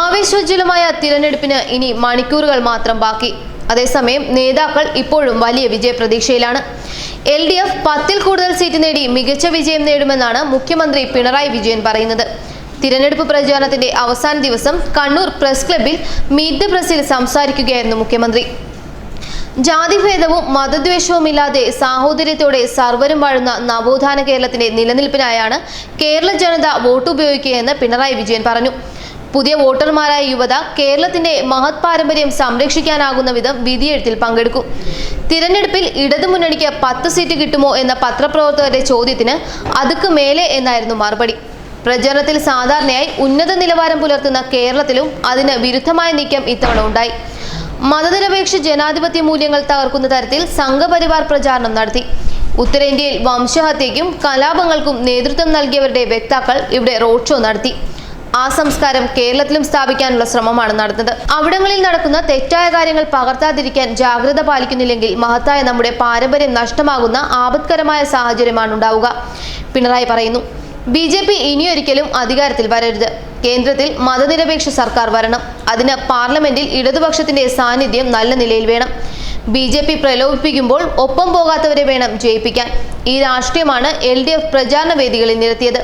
ആവേശോജ്വലമായ തിരഞ്ഞെടുപ്പിന് ഇനി മണിക്കൂറുകൾ മാത്രം ബാക്കി. അതേസമയം നേതാക്കൾ ഇപ്പോഴും വലിയ വിജയപ്രതീക്ഷയിലാണ്. എൽ ഡി എഫ് പത്തിൽ കൂടുതൽ സീറ്റ് നേടി മികച്ച വിജയം നേടുമെന്നാണ് മുഖ്യമന്ത്രി പിണറായി വിജയൻ പറയുന്നത്. തിരഞ്ഞെടുപ്പ് പ്രചാരണത്തിന്റെ അവസാന ദിവസം കണ്ണൂർ പ്രസ് ക്ലബിൽ മീറ്റ് ദ പ്രസിൽ സംസാരിക്കുകയായിരുന്നു മുഖ്യമന്ത്രി. ജാതിഭേദവും മതദ്വേഷവും ഇല്ലാതെ സാഹോദര്യത്തോടെ സർവരും വാഴുന്ന നവോത്ഥാന കേരളത്തിന്റെ നിലനിൽപ്പിനായാണ് കേരള ജനത വോട്ടുപയോഗിക്കുകയെന്ന് പിണറായി വിജയൻ പറഞ്ഞു. പുതിയ വോട്ടർമാരായ യുവത കേരളത്തിന്റെ മഹത് പാരമ്പര്യം സംരക്ഷിക്കാനാകുന്ന വിധം വിധിയെഴുത്തിൽ പങ്കെടുക്കും. തിരഞ്ഞെടുപ്പിൽ ഇടതു മുന്നണിക്ക് പത്ത് സീറ്റ് കിട്ടുമോ എന്ന പത്രപ്രവർത്തകരുടെ ചോദ്യത്തിന് അതുക്ക് മേലെ എന്നായിരുന്നു മറുപടി. പ്രചരണത്തിൽ സാധാരണയായി ഉന്നത നിലവാരം പുലർത്തുന്ന കേരളത്തിലും അതിന് വിരുദ്ധമായ നീക്കം ഇത്തവണ ഉണ്ടായി. മതനിരപേക്ഷ ജനാധിപത്യ മൂല്യങ്ങൾ തകർക്കുന്ന തരത്തിൽ സംഘപരിവാർ പ്രചാരണം നടത്തി. ഉത്തരേന്ത്യയിൽ വംശഹത്യയ്ക്കും കലാപങ്ങൾക്കും നേതൃത്വം നൽകിയവരുടെ വക്താക്കൾ ഇവിടെ റോഡ് ഷോ നടത്തി. ആ സംസ്കാരം കേരളത്തിലും സ്ഥാപിക്കാനുള്ള ശ്രമമാണ് നടത്തുന്നത് അവിടങ്ങളിൽ നടക്കുന്ന തെറ്റായ കാര്യങ്ങൾ പകർത്താതിരിക്കാൻ ജാഗ്രത പാലിക്കുന്നില്ലെങ്കിൽ മഹത്തായ നമ്മുടെ പാരമ്പര്യം നഷ്ടമാകുന്ന ആപത്കരമായ സാഹചര്യമാണ് ഉണ്ടാവുക. പിണറായി പറയുന്നു ബി ജെ പി ഇനിയൊരിക്കലും അധികാരത്തിൽ വരരുത്. കേന്ദ്രത്തിൽ മതനിരപേക്ഷ സർക്കാർ വരണം. അതിന് പാർലമെന്റിൽ ഇടതുപക്ഷത്തിന്റെ സാന്നിധ്യം നല്ല നിലയിൽ വേണം. ബി ജെ പി പ്രലോഭിപ്പിക്കുമ്പോൾ ഒപ്പം പോകാത്തവരെ വേണം ജയിപ്പിക്കാൻ. ഈ രാഷ്ട്രീയമാണ് എൽ ഡി എഫ് പ്രചാരണ വേദികളിൽ നിരത്തിയത്.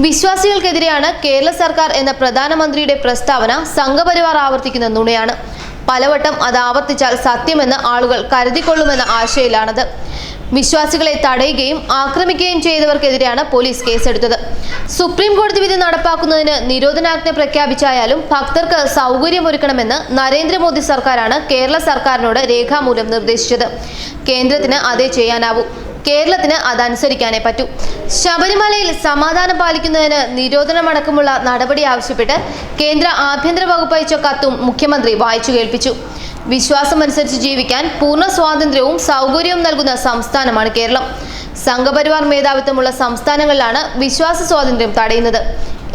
വിശ്വാസികൾക്കെതിരെയാണ് കേരള സർക്കാർ എന്ന പ്രധാനമന്ത്രിയുടെ പ്രസ്താവന സംഘപരിവാർ ആവർത്തിക്കുന്ന നുണയാണ്. പലവട്ടം അത് ആവർത്തിച്ചാൽ സത്യമെന്ന് ആളുകൾ കരുതിക്കൊള്ളുമെന്ന ആശയിലാണത് വിശ്വാസികളെ തടയുകയും ആക്രമിക്കുകയും ചെയ്തവർക്കെതിരെയാണ് പോലീസ് കേസെടുത്തത്. സുപ്രീം കോടതി വിധി നടപ്പാക്കുന്നതിന് നിരോധനാജ്ഞ പ്രഖ്യാപിച്ചായാലും ഭക്തർക്ക് സൗകര്യമൊരുക്കണമെന്ന് നരേന്ദ്രമോദി സർക്കാരാണ് കേരള സർക്കാരിനോട് രേഖാമൂലം നിർദ്ദേശിച്ചത്. കേന്ദ്രത്തിന് അതേ ചെയ്യാനാവൂ. കേരളത്തിന് അതനുസരിക്കാനേ പറ്റൂ. ശബരിമലയിൽ സമാധാനം പാലിക്കുന്നതിന് നിരോധനമടക്കമുള്ള നടപടി ആവശ്യപ്പെട്ട് കേന്ദ്ര ആഭ്യന്തര വകുപ്പ് അയച്ച കത്തും മുഖ്യമന്ത്രി വായിച്ചു കേൾപ്പിച്ചു. വിശ്വാസമനുസരിച്ച് ജീവിക്കാൻ പൂർണ സ്വാതന്ത്ര്യവും സൗകര്യവും നൽകുന്ന സംസ്ഥാനമാണ് കേരളം. സംഘപരിവാർ മേധാവിത്വമുള്ള സംസ്ഥാനങ്ങളിലാണ് വിശ്വാസ സ്വാതന്ത്ര്യം തടയുന്നത്.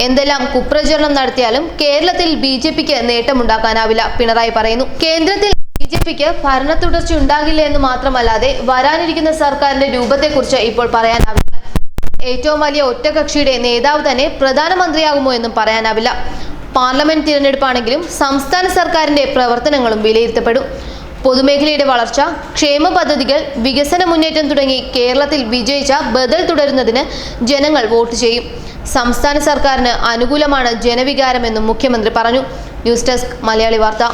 എന്തെല്ലാം കുപ്രചരണം നടത്തിയാലും കേരളത്തിൽ ബി ജെ പിക്ക് നേട്ടമുണ്ടാക്കാനാവില്ല പിണറായി പറയുന്നു. കേന്ദ്രത്തിൽ ജെ പിക്ക് ഭരണ തുടർച്ച ഉണ്ടാകില്ല എന്ന് മാത്രമല്ലാതെ വരാനിരിക്കുന്ന സർക്കാരിന്റെ രൂപത്തെക്കുറിച്ച് ഇപ്പോൾ പറയാനാവില്ല. ഏറ്റവും വലിയ ഒറ്റകക്ഷിയുടെ നേതാവ് തന്നെ പ്രധാനമന്ത്രിയാകുമോ എന്നും പറയാനാവില്ല. പാർലമെന്റ് തിരഞ്ഞെടുപ്പാണെങ്കിലും സംസ്ഥാന സർക്കാരിന്റെ പ്രവർത്തനങ്ങളും വിലയിരുത്തപ്പെടും. പൊതുമേഖലയുടെ വളർച്ച ക്ഷേമ പദ്ധതികൾ വികസന മുന്നേറ്റം തുടങ്ങി കേരളത്തിൽ വിജയിച്ച ബദൽ തുടരുന്നതിന് ജനങ്ങൾ വോട്ട് ചെയ്യും. സംസ്ഥാന സർക്കാരിന് അനുകൂലമാണ് ജനവികാരമെന്നും മുഖ്യമന്ത്രി പറഞ്ഞു. ന്യൂസ് ഡെസ്ക് മലയാളി വാർത്ത.